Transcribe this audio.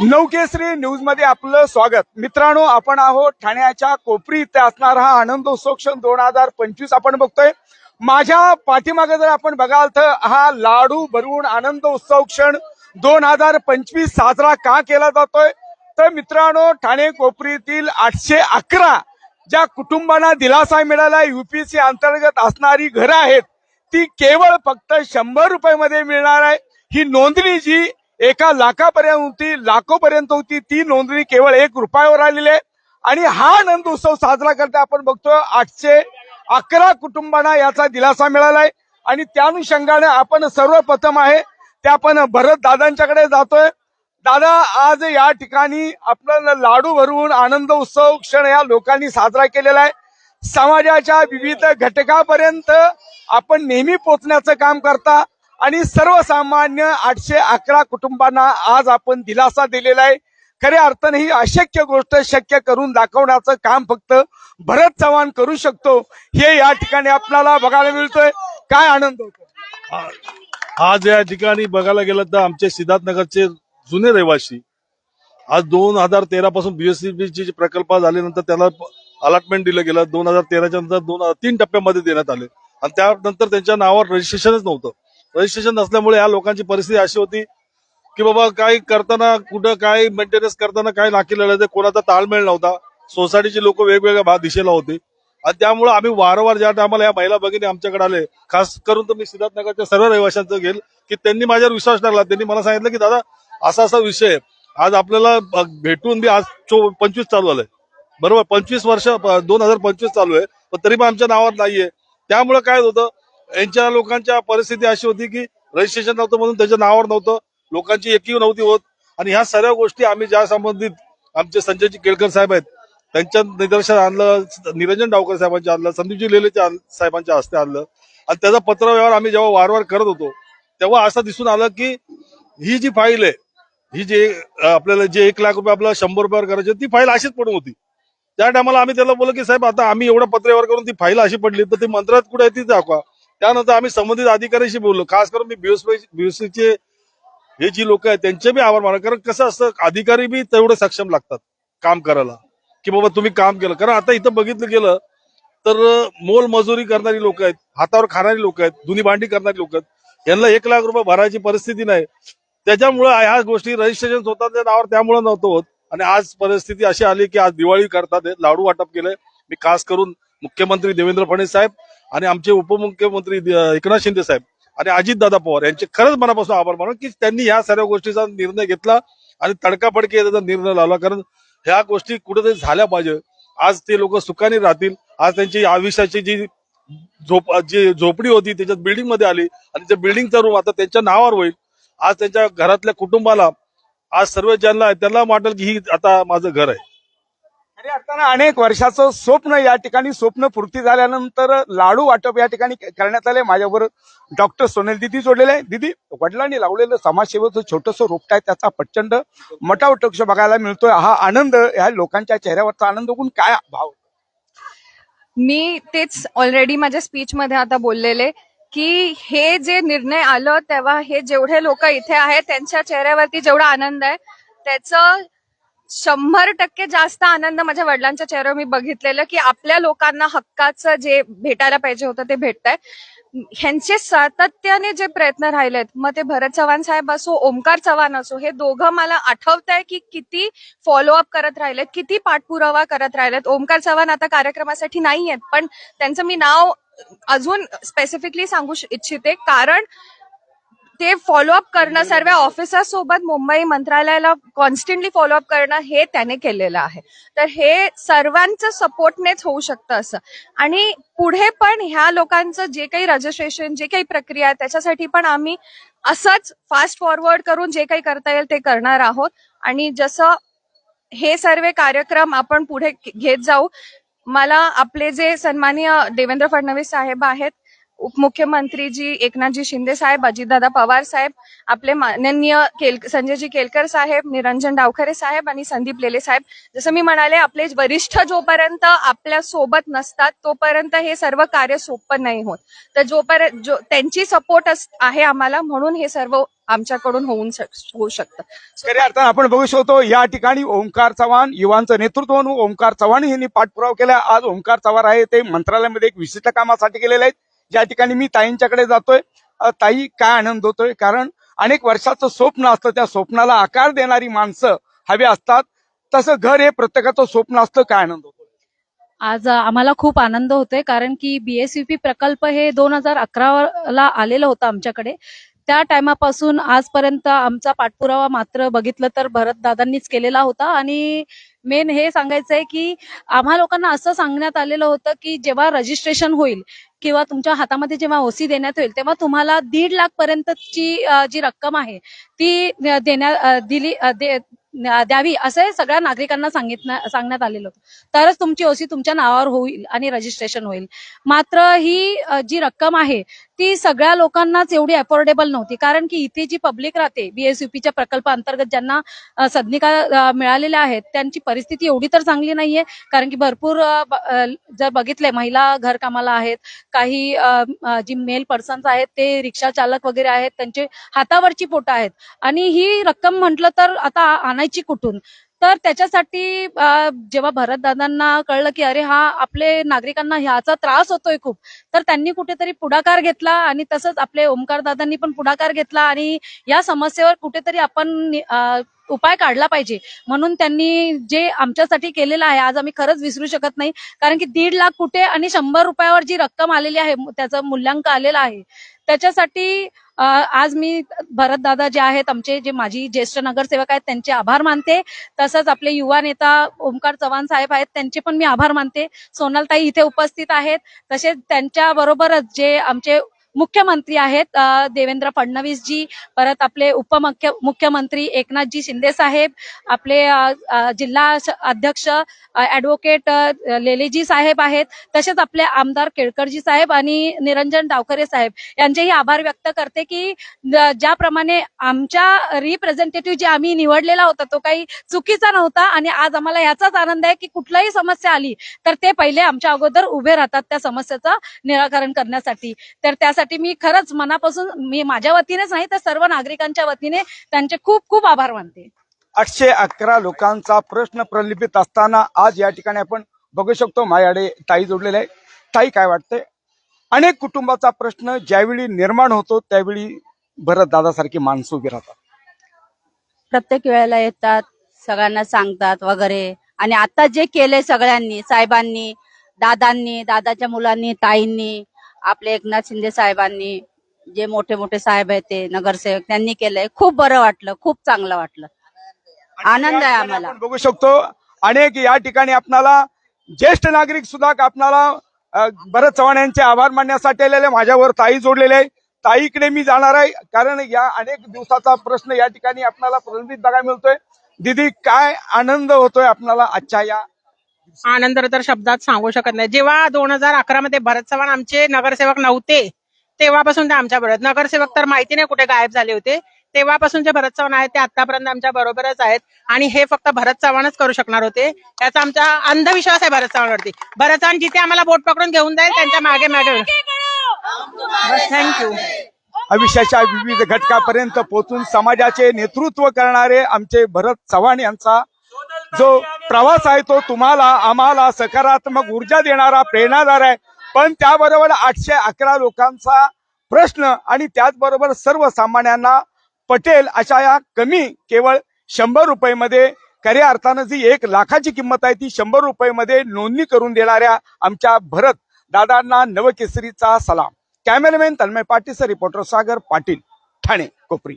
नवकेसरी न्यूजमध्ये आपलं स्वागत. मित्रांनो आपण आहोत ठाण्याच्या कोपरी इथे असणारा हा आनंदोत्सव क्षण दोन हजार पंचवीस आपण बघतोय. माझ्या पाठीमागे जर आपण बघाल तर हा लाडू भरून आनंदोत्सव क्षण दोन हजार पंचवीस साजरा का केला जातोय? तर मित्रांनो ठाणे कोपरीतील आठशे अकरा ज्या कुटुंबांना दिलासा मिळाला युपीसी अंतर्गत असणारी घरं आहेत ती केवळ फक्त शंभर रुपये मध्ये मिळणार आहे. ही नोंदणी जी एका लाखापर्यंत होती लाखोपर्यंत होती. ती नोंदणी केवळ एक रुपयावर आलेली आहे. आणि हा आनंद उत्सव साजरा करता आपण बघतो आठशे अकरा कुटुंबांना याचा दिलासा मिळालाय आणि त्या अनुषंगाने आपण सर्वप्रथम आहे ते आपण भरत दादांच्याकडे जातोय. दादा आज या ठिकाणी आपल्याला लाडू भरवून आनंद उत्सव क्षण या लोकांनी साजरा केलेला आहे. समाजाच्या विविध घटकापर्यंत आपण नेहमी पोचण्याचं काम करता. आणि सर्वसामान्य आठशे अकरा कुटुंबांना आज आपण दिलासा दिलेला आहे. खऱ्या अर्थाने ही अशक्य गोष्ट शक्य करून दाखवण्याचं काम फक्त भरत चव्हाण करू शकतो. हे या ठिकाणी आपल्याला बघायला मिळतोय. काय आनंद होतो आज या ठिकाणी बघायला गेलं तर आमचे सिद्धार्थनगरचे जुने रहिवासी आज दोन हजार तेरा पासून बीएससीबीचे प्रकल्प झाल्यानंतर त्याला अलॉटमेंट दिलं गेलं. दोन हजार तेराच्या नंतर दोन तीन टप्प्यामध्ये देण्यात आले. आणि त्यानंतर त्यांच्या नावावर रजिस्ट्रेशनच नव्हतं. रजिस्ट्रेशन नसल्यामुळे या लोकांची परिस्थिती अशी होती की बाबा काय करताना कुठं काय मेंटेनन्स करताना काय नाकी लढायचं कोणाचा ताळमेळ नव्हता. सोसायटीचे लोक वेगवेगळ्या भाग दिशेला होते. आणि त्यामुळे आम्ही वारंवार ज्या टायमाला या महिला भगिनी आमच्याकडे आले खास करून तर मी सिद्धार्थनगरच्या सर्व रहिवाशांचं घेईल की त्यांनी माझ्यावर विश्वास टाकला. त्यांनी मला सांगितलं की दादा असा असा विषय आज आपल्याला भेटून बी आज चो पंचवीस चालू आलंय. बरोबर पंचवीस वर्ष दोन हजार पंचवीस चालू आहे पण तरी पण आमच्या नावात नाहीये. त्यामुळे काय होतं यांच्या लोकांच्या परिस्थिती अशी होती की रजिस्ट्रेशन नव्हतं म्हणून त्याच्या नावावर नव्हतं. लोकांची एकीव नव्हती होत. आणि ह्या सर्व गोष्टी आम्ही ज्या संबंधित आमचे संजयजी केळकर साहेब आहेत त्यांच्या निदर्शन आणलं निरंजन डावकर साहेबांच्या आणलं संदीपजी लेलेच्या साहेबांच्या हस्ते आणलं. आणि त्याचा पत्रव्यवहार आम्ही जेव्हा वारंवार करत होतो तेव्हा असं दिसून आलं की ही जी फाईल आहे ही जे आपल्याला जे एक लाख रुपये आपल्याला शंभर रुपयावर करायची ती फाईल अशीच पडून होती. त्या टायमाला आम्ही त्याला बोललो की साहेब आता आम्ही एवढं पत्रव्यवहार करून ती फाईल अशी पडली तर ती मंत्रात कुठे आहे ती दाखवा. त्यानंतर आम्ही संबंधित अधिकाऱ्यांशी बोललो. खास करून मी बीएसपी बीएससीचे हे जी लोक आहेत त्यांचे बी आभार मानले कारण कसं असतं अधिकारी बी तेवढे सक्षम लागतात काम करायला. की बाबा तुम्ही काम केलं. कारण आता इथं बघितलं गेलं तर मोल मजुरी करणारी लोक आहेत हातावर खाणारी लोक आहेत दुनी भांडी करणारी लोक आहेत. यांना एक लाख रुपये भरायची परिस्थिती नाही. त्याच्यामुळे ह्या गोष्टी रजिस्ट्रेशन होतात नावावर त्यामुळे नव्हतं होत. आणि आज परिस्थिती अशी आली की आज दिवाळी करतात लाडू वाटप केलंय. मी खास करून मुख्यमंत्री देवेंद्र फडणवीस साहेब आणि आमचे उपमुख्यमंत्री एकनाथ शिंदे साहेब आणि अजितदादा पवार यांचे खरंच मनापासून आभार मानून की त्यांनी ह्या सर्व गोष्टीचा निर्णय घेतला आणि तडकाफडकी त्याचा निर्णय लावला. कारण ह्या गोष्टी कुठेतरी झाल्या पाहिजे. आज ते लोक सुखाने राहतील. आज त्यांची आयुष्याची जी झोप जी झोपडी होती त्याच्यात बिल्डिंगमध्ये आली आणि त्या बिल्डिंगचा रूम आता त्यांच्या नावावर होईल. आज त्यांच्या घरातल्या कुटुंबाला आज सर्व ज्यांना त्यांना वाटेल की ही आता माझं घर आहे. आणि अर्थानं अनेक वर्षाचं स्वप्न या ठिकाणी स्वप्न पूर्ती झाल्यानंतर लाडू वाटप या ठिकाणी करण्यात आले. माझ्यावर डॉक्टर सोनेल दिदी जोडलेले आहे. दिदी वडिलांनी लावलेलं समाजसेवेचं छोटंसं रोपट आहे. त्याचा प्रचंड मोठा वटक्ष बघायला मिळतोय. हा आनंद ह्या लोकांच्या चेहऱ्यावरचा आनंद बघून काय भाव? मी तेच ऑलरेडी माझ्या स्पीच मध्ये आता बोललेले की हे जे निर्णय आलं तेव्हा हे जेवढे लोक इथे आहेत त्यांच्या चेहऱ्यावरती जेवढा आनंद आहे त्याचं शंभर टक्के जास्त आनंद माझ्या वडिलांच्या चेहऱ्यावर मी बघितलेलं की आपल्या लोकांना हक्काचं जे भेटायला पाहिजे होतं ते भेटतंय. ह्यांचे सातत्याने जे प्रयत्न राहिलेत मग ते भरत चव्हाण साहेब असो ओमकार चव्हाण असो हे दोघं मला आठवत आहे की किती फॉलोअप करत राहिलेत किती पाठपुरावा करत राहिलेत. ओमकार चव्हाण आता कार्यक्रमासाठी नाही आहेत पण त्यांचं मी नाव अजून स्पेसिफिकली सांगू इच्छिते. कारण ते फॉलोअप करणं सर्व ऑफिसरसोबत मुंबई मंत्रालयाला कॉन्स्टंटली फॉलोअप करणं हे त्याने केलेलं आहे. तर हे सर्वांचं सपोर्टनेच होऊ शकतं असं. आणि पुढे पण ह्या लोकांचं जे काही रजिस्ट्रेशन जे काही प्रक्रिया आहे त्याच्यासाठी पण आम्ही असंच फास्ट फॉरवर्ड करून जे काही करता येईल ते करणार आहोत. आणि जसं हे सर्व कार्यक्रम आपण पुढे घेत जाऊ मला आपले जे सन्माननीय देवेंद्र फडणवीस साहेब आहेत उपमुख्यमंत्री जी एकनाथजी शिंदे साहेब अजितदादा पवार साहेब आपले माननीय केल संजयजी केलकर साहेब निरंजन डावखरे साहेब आणि संदीप लेले साहेब. जसं मी म्हणाले आपले वरिष्ठ जोपर्यंत आपल्यासोबत नसतात तोपर्यंत हे सर्व कार्य सोपं नाही होत. तर जोपर्यंत जो त्यांची सपोर्ट आहे आम्हाला म्हणून हे सर्व आमच्याकडून होऊन होऊ शकतं. खऱ्या अर्थानं आपण बघू शकतो या ठिकाणी ओंकार चव्हाण युवांचं नेतृत्व म्हणून ओंकार चव्हाण यांनी पाठपुरावा केला. आज ओंकार चव्हाण आहे ते मंत्रालयामध्ये एक विशिष्ट कामासाठी गेलेले आहेत. ज्या ठिकाणी मी ताईंच्याकडे जातोय ताई काय आनंद होतोय? कारण अनेक वर्षाचं स्वप्न असतं त्या स्वप्नाला आकार देणारी माणसं हवी असतात. तसं घर हे प्रत्येकाचं स्वप्न असतं काय आनंद होतो आज आम्हाला खूप आनंद होतोय कारण की बीएसयूपी प्रकल्प हे दोन हजार अकराला आलेलं होतं आमच्याकडे. त्या टायमापासून आजपर्यंत आमचा पाठपुरावा मात्र बघितलं तर भरत दादांनीच केलेला होता. आणि मेन हे सांगायचंय की आम्हा लोकांना असं सांगण्यात आलेलं होतं की जेव्हा रजिस्ट्रेशन होईल किंवा तुमच्या हातामध्ये जेव्हा ओसी देण्यात होईल तेव्हा तुम्हाला दीड लाख पर्यंतची जी रक्कम आहे ती देण्या दिली दे- द्यावी असं सगळ्या नागरिकांना सांगितलं सांगण्यात आलेलं होतं. तरच तुमची ओसी तुमच्या नावावर होईल आणि रजिस्ट्रेशन होईल. मात्र ही जी रक्कम आहे ती सगळ्या लोकांनाच एवढी अफोर्डेबल नव्हती. कारण की इथे जी पब्लिक राहते बीएसयूपीच्या प्रकल्पाअंतर्गत ज्यांना सदनिका मिळालेल्या आहेत त्यांची परिस्थिती एवढी तर चांगली नाहीये. कारण की भरपूर जर बघितले महिला घरकामाला आहेत काही जी मेल पर्सन्स आहेत ते रिक्षा चालक वगैरे आहेत त्यांचे हातावरची पोटं आहेत. आणि ही रक्कम म्हटलं तर आता आणायची कुठून? तर त्याच्यासाठी जेव्हा भरतदादांना कळलं की अरे हा आपले नागरिकांना ह्याचा त्रास होतोय खूप तर त्यांनी कुठेतरी पुढाकार घेतला आणि तसंच आपले ओमकार दादांनी पण पुढाकार घेतला आणि या समस्येवर कुठेतरी आपण उपाय काढला पाहिजे. म्हणून त्यांनी जे आमच्यासाठी केलेलं आहे आज आम्ही खरंच विसरू शकत नाही. कारण की दीड लाख कुठे आणि शंभर रुपयावर जी रक्कम आलेली आहे त्याचं मूल्यांक आलेलं आहे. त्याच्यासाठी आज मी भरत दादा जे आहेत आमचे जे माजी ज्येष्ठ नगरसेवक आहेत त्यांचे आभार मानते. तसंच आपले युवा नेता ओमकार चव्हाण साहेब आहेत त्यांचे पण मी आभार मानते. सोनलताई इथे उपस्थित आहेत. तसेच त्यांच्या बरोबरच जे आमचे मुख्यमंत्री आहेत देवेंद्र फडणवीस जी परत आपले उपमुख्य मुख्यमंत्री एकनाथजी शिंदे साहेब आपले जिल्हा अध्यक्ष ऍडव्होकेट लेलेजी साहेब आहेत तसेच आपले आमदार केळकरजी साहेब आणि निरंजन डावकरे साहेब. यांचेही आभार व्यक्त करते की ज्याप्रमाणे आमच्या रिप्रेझेंटेटिव्ह जे आम्ही निवडलेला होता तो काही चुकीचा नव्हता आणि आज आम्हाला याचाच आनंद आहे की कुठलाही समस्या आली तर ते पहिले आमच्या अगोदर उभे राहतात त्या समस्येचं निराकरण करण्यासाठी. तर त्यासाठी मी खरंच मनापासून मी माझ्या वतीनेच नाही तर सर्व नागरिकांच्या वतीने त्यांचे खूप खूप आभार मानते. आठशे अकरा लोकांचा प्रश्न प्रलंबित असताना आज या ठिकाणी आपण बघू शकतो माझ्याकडे ताई जोडलेले आहे ताई काय वाटतंय? अनेक कुटुंबाचा प्रश्न ज्यावेळी निर्माण होतो त्यावेळी भरत दादासारखी माणसं उभी राहतात. प्रत्येक वेळेला येतात सगळ्यांना सांगतात वगैरे. आणि आता जे केले सगळ्यांनी साहेबांनी दादांनी दादाच्या मुलांनी ताईंनी आपले एकनाथ शिंदे साहेबांनी जे मोठे मोठे साहेब आहेत ते नगरसेवक त्यांनी केलंय. खूप बरं वाटलं खूप चांगलं वाटलं. आनंद आहे आम्हाला. आपण बघू शकतो अनेक या ठिकाणी आपणाला ज्येष्ठ नागरिक सुद्धा आपणाला भरत चव्हाण यांचे आभार मानण्यासाठी आलेले माझ्यावर ताई जोडलेले आहे ताईकडे मी जाणार आहे कारण या अनेक दिवसाचा प्रश्न या ठिकाणी आपल्याला प्रलंबित बघायला मिळतोय. दिदी काय आनंद होतोय आपल्याला आजच्या या आनंद तर शब्दात सांगू शकत नाही. जेव्हा दोन हजार अकरा मध्ये भरत चव्हाण आमचे नगरसेवक नव्हते तेव्हापासून ते आमच्या बरोबर नगरसेवक तर माहिती नाही कुठे गायब झाले होते. तेव्हापासून जे भरत चव्हाण आहेत ते आतापर्यंत आमच्या बरोबरच आहेत. आणि हे फक्त भरत चव्हाणच करू शकणार होते. याचा आमचा अंधविश्वास आहे भरत चव्हाणवरती. भरत चव्हाण जिथे आम्हाला बोट पकडून घेऊन जाईल त्यांच्या मागे मागे थँक्यू आयुष्याच्या विविध घटकापर्यंत पोहोचून समाजाचे नेतृत्व करणारे आमचे भरत चव्हाण यांचा जो प्रवास आहे तो तुम्हाला आम्हाला सकारात्मक ऊर्जा देणारा प्रेरणादार आहे. पण त्याबरोबर आठशे अकरा लोकांचा प्रश्न आणि त्याचबरोबर सर्वसामान्यांना पटेल अशा या कमी केवळ शंभर रुपयेमध्ये खऱ्या अर्थानं जी एक लाखाची किंमत आहे ती शंभर रुपयेमध्ये नोंदणी करून देणाऱ्या आमच्या भरत दादांना नवकेसरीचा सलाम. Cameraman Tanmay Patil reporter Sagar Patil Thane Kopri.